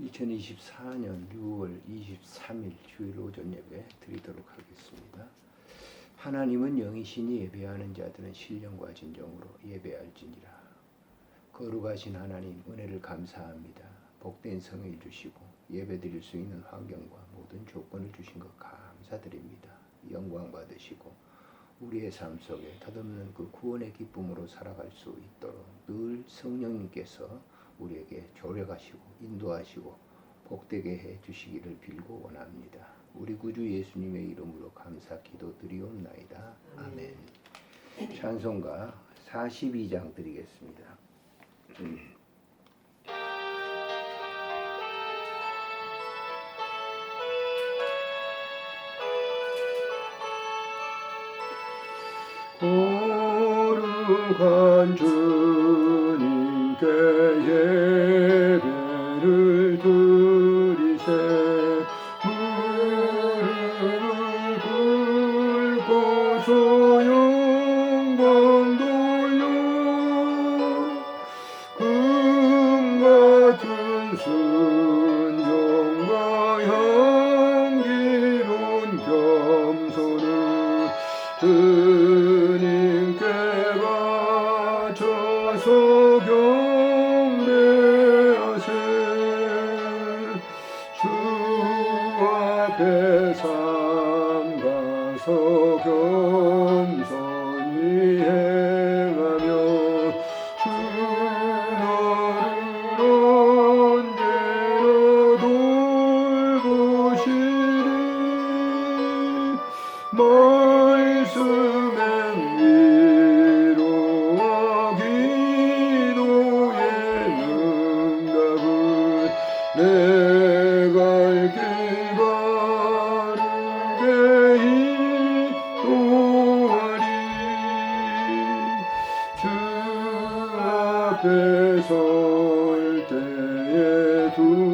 2024년 6월 23일 주일 오전 예배 드리도록 하겠습니다. 하나님은 영이시니 예배하는 자들은 신령과 진정으로 예배할지니라. 거룩하신 하나님 은혜를 감사합니다. 복된 성을 주시고 예배 드릴 수 있는 환경과 모든 조건을 주신 것 감사드립니다. 영광 받으시고 우리의 삶 속에 덧없는 그 구원의 기쁨으로 살아갈 수 있도록 늘 성령님께서 우리에게 조력하시고 인도하시고 복되게 해 주시기를 빌고 원합니다. 우리 구주 예수님의 이름으로 감사 기도드리옵나이다. 아멘. 찬송가 42장 드리겠습니다. 거룩한 주 Lord. 설 때에 두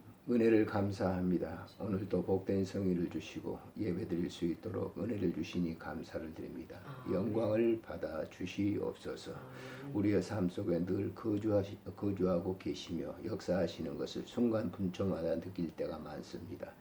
은혜를 감사합니다. 오늘도 복된 성의를 주시고 예배드릴 수 있도록 은혜를 주시니 감사를 드립니다. 영광을 받아 주시옵소서. 우리의 삶 속에 늘 거주하시, 거주하고 계시며 역사하시는 것을 순간 분초마다 느낄 때가 많습니다.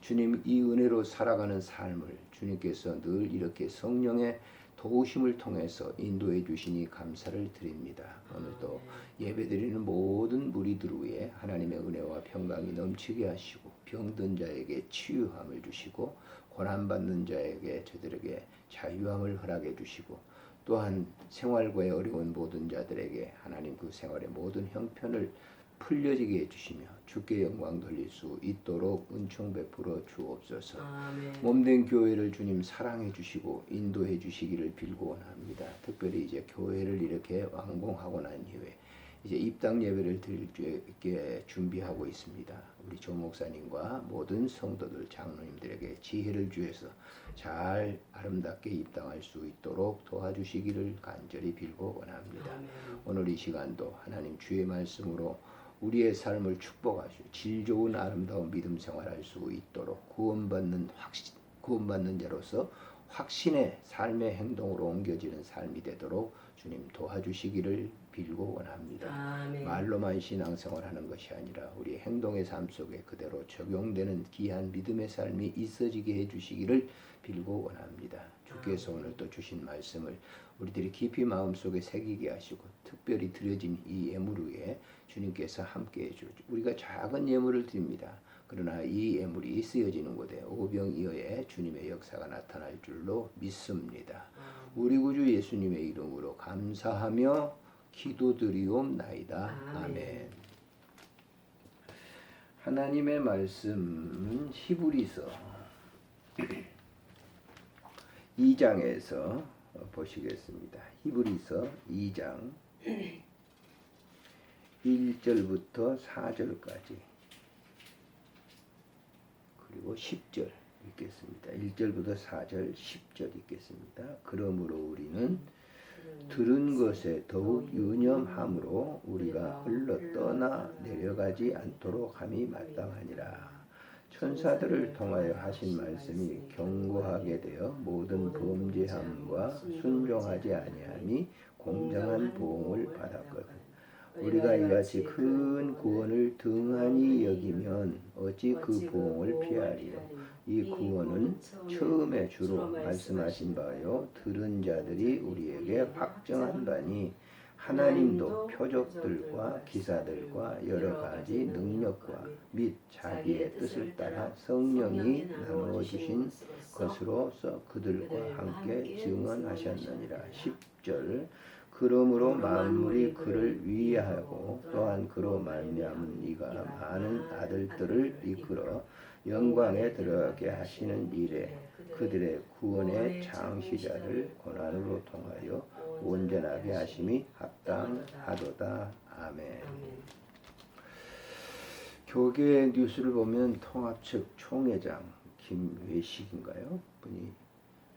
주님 이 은혜로 살아가는 삶을 주님께서 늘 이렇게 성령의 도우심을 통해서 인도해 주시니 감사를 드립니다. 오늘도 예배드리는 모든 무리들 위에 하나님의 은혜와 평강이 넘치게 하시고 병든 자에게 치유함을 주시고 고난 받는 자에게 저들에게 자유함을 허락해 주시고 또한 생활과의 어려운 모든 자들에게 하나님 그 생활의 모든 형편을 풀려지게 해주시며 주께 영광 돌릴 수 있도록 은총 베풀어 주옵소서. 아멘. 몸된 교회를 주님 사랑해 주시고 인도해 주시기를 빌고 원합니다. 특별히 이제 교회를 이렇게 왕봉하고 난 이후에 이제 입당 예배를 드릴 수 있게 준비하고 있습니다. 우리 조 목사님과 모든 성도들 장로님들에게 지혜를 주셔서 잘 아름답게 입당할 수 있도록 도와주시기를 간절히 빌고 원합니다. 아멘. 오늘 이 시간도 하나님 주의 말씀으로 우리의 삶을 축복하시고 질 좋은 아름다운 믿음 생활할 수 있도록 구원받는 확신 구원받는 자로서 확신의 삶의 행동으로 옮겨지는 삶이 되도록 주님 도와주시기를 빌고 원합니다. 아멘. 말로만 신앙생활하는 것이 아니라 우리 행동의 삶 속에 그대로 적용되는 귀한 믿음의 삶이 있어지게 해주시기를 빌고 원합니다. 주께서 오늘 또 주신 말씀을 우리들이 깊이 마음속에 새기게 하시고 특별히 드려진 이 예물 위에 주님께서 함께 해주죠. 우리가 작은 예물을 드립니다. 그러나 이 예물이 쓰여지는 곳에 오병이어의 주님의 역사가 나타날 줄로 믿습니다. 우리 구주 예수님의 이름으로 감사하며 기도드리옵나이다. 아멘. 아멘. 하나님의 말씀은 히브리서 2장에서 보시겠습니다. 히브리서 2장 1절부터 4절까지 그리고 10절 읽겠습니다. 1절부터 4절 10절 읽겠습니다. 그러므로 우리는 들은 것에 더욱 유념함으로 우리가 흘러 떠나 내려가지 않도록 함이 마땅하니라. 천사들을 통하여 하신 말씀이 경고하게 되어 모든 범죄함과 순종하지 아니함이 공정한 보응을 받았거든. 우리가 이같이 큰 구원을 등한히 여기면 어찌 그 보응을 피하리요. 이 구원은 처음에 주로 말씀하신 바요 들은 자들이 우리에게 확정한 바니 하나님도 표적들과 기사들과 여러 가지 능력과 및 자기의 뜻을 따라 성령이 나누어 주신 것으로서 그들과 함께 증언하셨느니라. 10절. 그러므로 만물이 그를 위하고 또한 그로 말미암은 이가 많은 아들들을 이끌어 영광에 들어가게 하시는 일에 그들의 구원의 창시자를 고난으로 통하여 온전하게 하심이 합당하도다. 아멘. 교계 뉴스를 보면 통합 측 총회장 김외식인가요? 분이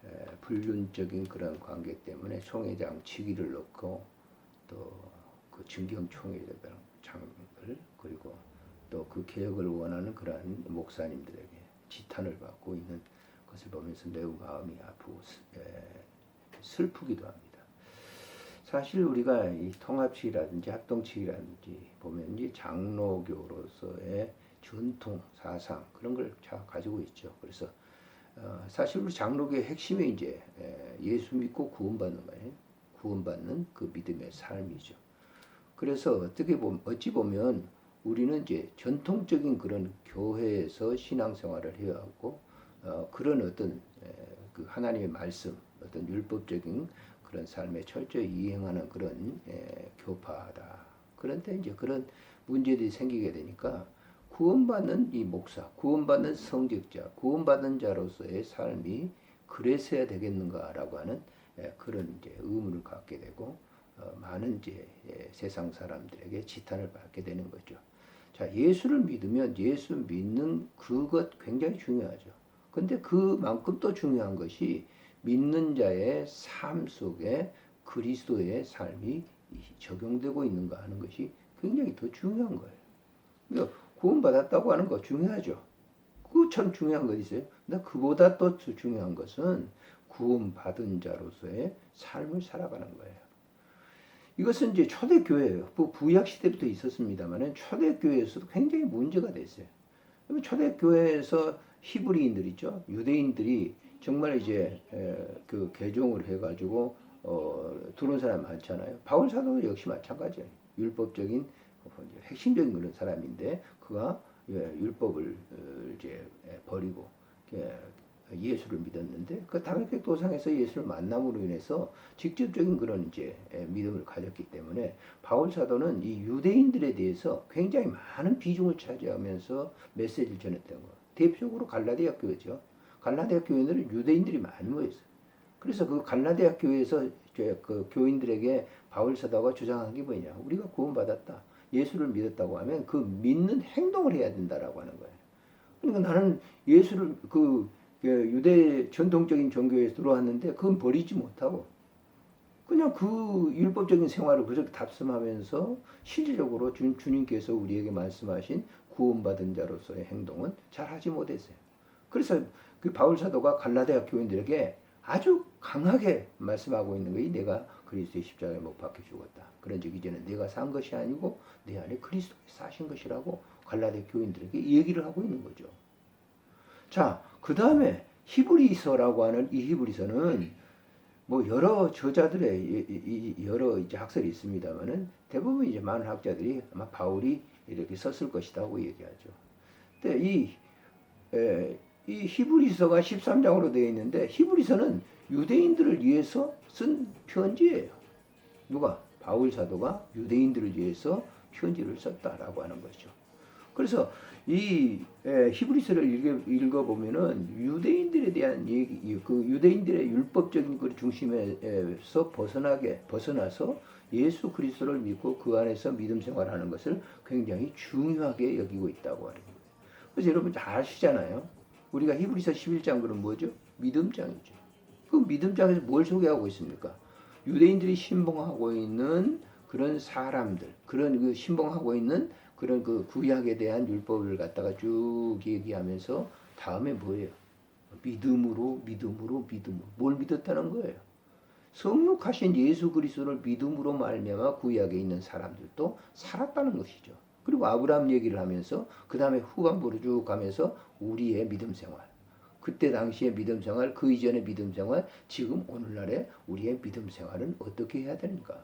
에, 불륜적인 그런 관계 때문에 총회장 직위를 놓고 또그 진경 총회장 장을 그리고 또 그 개혁을 원하는 그러한 목사님들에게 지탄을 받고 있는 것을 보면서 매우 마음이 아프고 슬프기도 합니다. 사실 우리가 이 통합치라든지 합동치라든지 보면 이 장로교로서의 전통 사상 그런 걸 잘 가지고 있죠. 그래서 어, 사실 우리 장로교의 핵심이 이제 에, 예수 믿고 구원받는 거예요. 구원받는 그 믿음의 삶이죠. 그래서 어떻게 보면 어찌 보면 우리는 이제 전통적인 그런 교회에서 신앙생활을 해야 하고 어, 그런 어떤 에, 그 하나님의 말씀, 어떤 율법적인 그런 삶에 철저히 이행하는 그런 에, 교파다. 그런데 이제 그런 문제들이 생기게 되니까 구원받는 이 목사, 구원받는 성직자, 구원받는 자로서의 삶이 그래서야 되겠는가라고 하는 에, 그런 이제 의문을 갖게 되고 어, 많은 이제 예, 세상 사람들에게 지탄을 받게 되는 거죠. 자, 예수를 믿으면 예수 믿는 그것 굉장히 중요하죠. 근데 그만큼 또 중요한 것이 믿는 자의 삶 속에 그리스도의 삶이 적용되고 있는가 하는 것이 굉장히 더 중요한 거예요. 그러니까 구원받았다고 하는 거 중요하죠. 그 참 중요한 거 있어요. 근데 그보다 또 중요한 것은 구원받은 자로서의 삶을 살아가는 거예요. 이것은 이제 초대교회예요. 부- 구약 시대부터 있었습니다만은 초대교회에서도 굉장히 문제가 됐어요. 초대교회에서 히브리인들 있죠. 유대인들이 정말 이제 에, 그 개종을 해가지고 어, 들어온 사람 많잖아요. 바울 사도도 역시 마찬가지예요. 율법적인 어, 이제 핵심적인 그런 사람인데 그가 예, 율법을 어, 이제 에, 버리고 예, 예수를 믿었는데 그 다메섹 도상에서 예수를 만남으로 인해서 직접적인 그런 이제 예, 믿음을 가졌기 때문에 바울 사도는 이 유대인들에 대해서 굉장히 많은 비중을 차지하면서 메시지를 전했던 거. 대표적으로 갈라디아 교회죠. 갈라디아 교회는 유대인들이 많이 모였어요. 그래서 그 갈라디아 교회에서 그 교인들에게 바울 사도가 주장한 게 뭐냐? 우리가 구원받았다. 예수를 믿었다고 하면 그 믿는 행동을 해야 된다라고 하는 거예요. 그러니까 나는 예수를 그 유대 전통적인 종교에 들어왔는데 그건 버리지 못하고 그냥 그 율법적인 생활을 그렇게 답습하면서 실질적으로 주, 주님께서 우리에게 말씀하신 구원받은 자로서의 행동은 잘 하지 못했어요. 그래서 그 바울 사도가 갈라디아 교인들에게 아주 강하게 말씀하고 있는 것이 내가 그리스도의 십자가에 못 박혀 죽었다. 그런 적 이제는 내가 산 것이 아니고 내 안에 그리스도가 사신 것이라고 갈라디아 교인들에게 얘기를 하고 있는 거죠. 자, 그 다음에 히브리서라고 하는 이 히브리서는 뭐 여러 저자들의 여러 이제 학설이 있습니다만은 대부분 이제 많은 학자들이 아마 바울이 이렇게 썼을 것이라고 얘기하죠. 근데 이, 에, 이 히브리서가 13장으로 되어 있는데 히브리서는 유대인들을 위해서 쓴 편지예요. 누가? 바울 사도가 유대인들을 위해서 편지를 썼다라고 하는 거죠. 그래서 이 에, 히브리서를 읽어, 읽어 보면은 유대인들에 대한 얘기, 이- 그 유대인들의 율법적인 그 중심에서 벗어나게 벗어나서 예수 그리스도를 믿고 그 안에서 믿음 생활하는 것을 굉장히 중요하게 여기고 있다고 하는 거예요. 그래서 여러분 잘 아시잖아요. 우리가 히브리서 11장 그럼 뭐죠? 믿음장이죠. 그 믿음장에서 뭘 소개하고 있습니까? 유대인들이 신봉하고 있는 그런 사람들, 그런 그 신봉하고 있는 그런 그 구약에 대한 율법을 갖다가 쭉 얘기하면서 다음에 뭐예요? 믿음으로 믿음으로 믿음으로 뭘 믿었다는 거예요. 성육하신 예수 그리스도를 믿음으로 말미암아 구약에 있는 사람들도 살았다는 것이죠. 그리고 아브라함 얘기를 하면서 그 다음에 후반부로 쭉 가면서 우리의 믿음 생활. 그때 당시의 믿음 생활, 그 이전의 믿음 생활, 지금 오늘날의 우리의 믿음 생활은 어떻게 해야 되는가?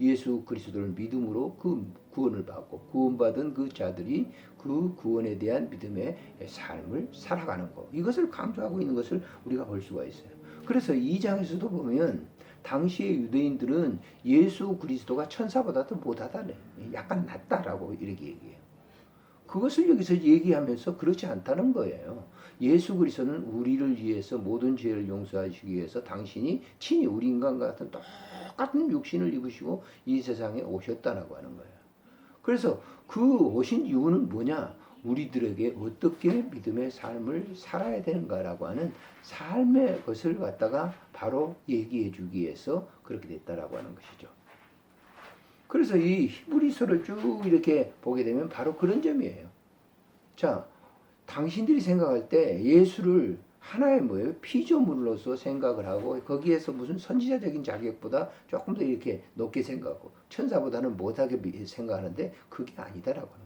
예수 그리스도를 믿음으로 그 구원을 받고 구원받은 그 자들이 그 구원에 대한 믿음의 삶을 살아가는 것. 이것을 강조하고 있는 것을 우리가 볼 수가 있어요. 그래서 이 장에서도 보면 당시의 유대인들은 예수 그리스도가 천사보다도 못하다네. 약간 낫다라고 이렇게 얘기해요. 그것을 여기서 얘기하면서 그렇지 않다는 거예요. 예수 그리스도는 우리를 위해서 모든 죄를 용서하시기 위해서 당신이 친히 우리 인간과 같은 똑같은 육신을 입으시고 이 세상에 오셨다라고 하는 거예요. 그래서 그 오신 이유는 뭐냐? 우리들에게 어떻게 믿음의 삶을 살아야 되는가라고 하는 삶의 것을 갖다가 바로 얘기해 주기 위해서 그렇게 됐다라고 하는 것이죠. 그래서 이 히브리서를 쭉 이렇게 보게 되면 바로 그런 점이에요. 자, 당신들이 생각할 때 예수를 하나의 뭐예요? 피조물로서 생각을 하고 거기에서 무슨 선지자적인 자격보다 조금 더 이렇게 높게 생각하고 천사보다는 못하게 미- 생각하는데 그게 아니다라고 하는 거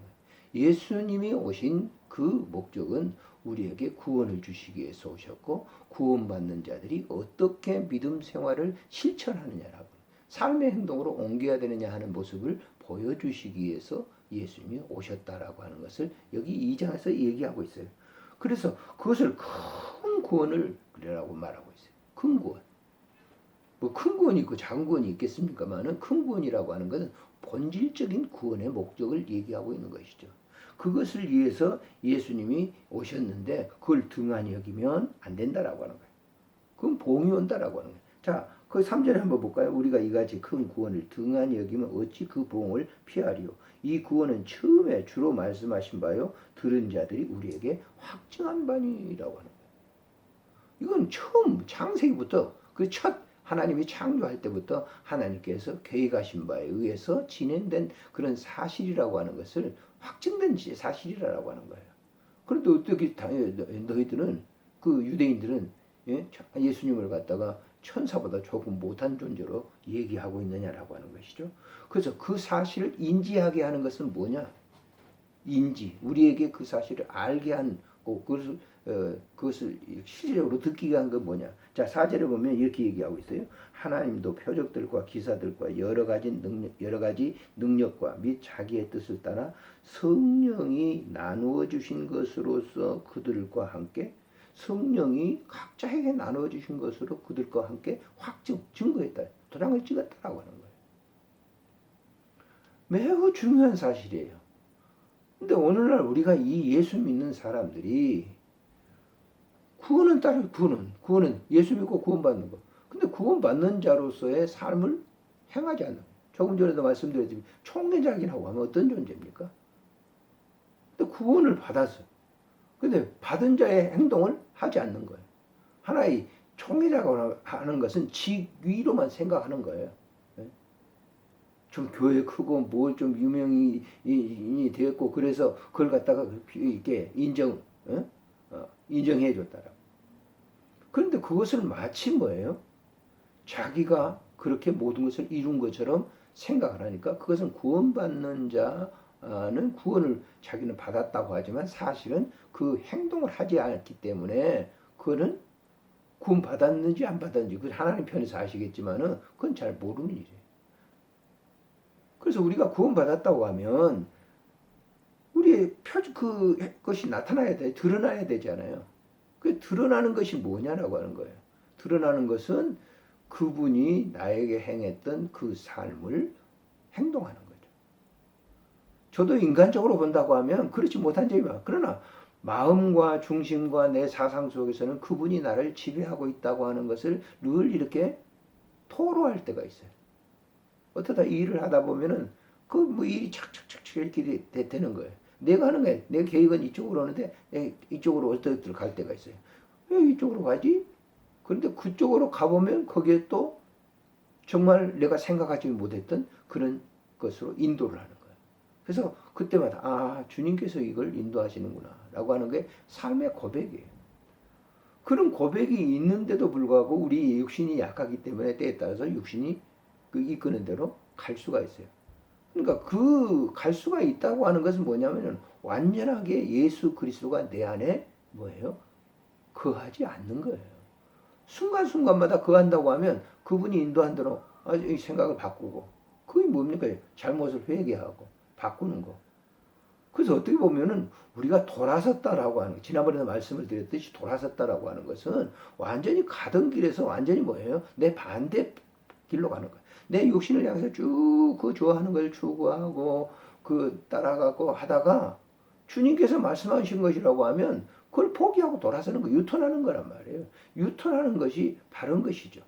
예수님이 오신 그 목적은 우리에게 구원을 주시기 위해서 오셨고 구원받는 자들이 어떻게 믿음 생활을 실천하느냐라고 삶의 행동으로 옮겨야 되느냐 하는 모습을 보여주시기 위해서 예수님이 오셨다라고 하는 것을 여기 이 장에서 얘기하고 있어요. 그래서 그것을 큰 구원을 그래라고 말하고 있어요. 큰 구원. 뭐 큰 구원이 있고 작은 구원이 있겠습니까만은 큰 구원이라고 하는 것은 본질적인 구원의 목적을 얘기하고 있는 것이죠. 그것을 위해서 예수님이 오셨는데 그걸 등한히 여기면 안 된다라고 하는 거예요. 그건 봉이 온다라고 하는 거예요. 자, 그 3절에 한번 볼까요? 우리가 이같이 큰 구원을 등한히 여기면 어찌 그 봉을 피하리요? 이 구원은 처음에 주로 말씀하신 바요. 들은 자들이 우리에게 확증한 바니라고 하는 거예요. 이건 처음 창세기부터 그 첫 하나님이 창조할 때부터 하나님께서 계획하신 바에 의해서 진행된 그런 사실이라고 하는 것을 확증된 사실이라고 하는 거예요. 그런데 어떻게 다- 너희들은 그 유대인들은 예? 예수님을 갖다가 천사보다 조금 못한 존재로 얘기하고 있느냐라고 하는 것이죠. 그래서 그 사실을 인지하게 하는 것은 뭐냐? 인지 우리에게 그 사실을 알게 한 어, 그것을 어, 그것을 실질적으로 듣게 한건 뭐냐? 자 사절에 보면 이렇게 얘기하고 있어요. 하나님도 표적들과 기사들과 여러 가지 능력 여러 가지 능력과 및 자기의 뜻을 따라 성령이 나누어 주신 것으로서 그들과 함께 성령이 각자에게 나눠 주신 것으로 그들과 함께 확증 증거했다. 도장을 찍었다라고 하는 거예요. 매우 중요한 사실이에요. 근데 오늘날 우리가 이 예수 믿는 사람들이 구원은 따로 구원은 구원은 예수 믿고 구원받는 거. 근데 구원받는 자로서의 삶을 행하지 않는. 조금 전에도 말씀드렸지만 총회장이라고 하면 어떤 존재입니까? 근데 구원을 받았어. 근데 받은 자의 행동을 하지 않는 거예요. 하나의 총회자가 하는 것은 직위로만 생각하는 거예요. 예? 좀 교회 크고 뭘좀 유명인이 되었고 그래서 그걸 갖다가 이렇게 인정 어? 어, 인정해 줬다라. 그런데 그것을 마치 뭐예요? 자기가 그렇게 모든 것을 이룬 것처럼 생각을 하니까 그것은 구원받는 자는 구원을 자기는 받았다고 하지만 사실은 그 행동을 하지 않기 때문에 그거는 구원 받았는지 안 받았는지 그 하나님 편에서 아시겠지만은 그건 잘 모르는 일이에요. 그래서 우리가 구원 받았다고 하면 우리의 표, 그 것이 나타나야 돼, 드러나야 되잖아요. 그 드러나는 것이 뭐냐라고 하는 거예요. 드러나는 것은 그분이 나에게 행했던 그 삶을 행동하는 거죠. 저도 인간적으로 본다고 하면 그렇지 못한 점이 많아. 그러나 마음과 중심과 내 사상 속에서는 그분이 나를 지배하고 있다고 하는 것을 늘 이렇게 토로할 때가 있어요. 어쩌다 일을 하다 보면은 그 뭐 일이 착착착착 이렇게 되, 되는 거예요. 내가 하는 거예요. 내 계획은 이쪽으로 오는데 이쪽으로 어떻게 갈 때가 있어요. 왜 이쪽으로 가지? 그런데 그쪽으로 가보면 거기에 또 정말 내가 생각하지 못했던 그런 것으로 인도를 하는 거예요. 그래서 그때마다 아 주님께서 이걸 인도하시는구나 라고 하는 게 삶의 고백이에요. 그런 고백이 있는데도 불구하고 우리 육신이 약하기 때문에 때에 따라서 육신이 그 이끄는 대로 갈 수가 있어요. 그러니까 그 갈 수가 있다고 하는 것은 뭐냐면은 완전하게 예수 그리스도가 내 안에 뭐예요? 거하지 않는 거예요. 순간순간마다 거한다고 하면 그분이 인도한 대로 생각을 바꾸고 그게 뭡니까? 잘못을 회개하고 바꾸는 거. 그래서 어떻게 보면은 우리가 돌아섰다라고 하는 거, 지난번에 말씀을 드렸듯이 돌아섰다라고 하는 것은 완전히 가던 길에서 완전히 뭐예요? 내 반대 길로 가는 거예요. 내 육신을 향해서 쭉 그 좋아하는 걸 추구하고 그 따라가고 하다가 주님께서 말씀하신 것이라고 하면 그걸 포기하고 돌아서는 거 유턴하는 거란 말이에요. 유턴하는 것이 바른 것이죠.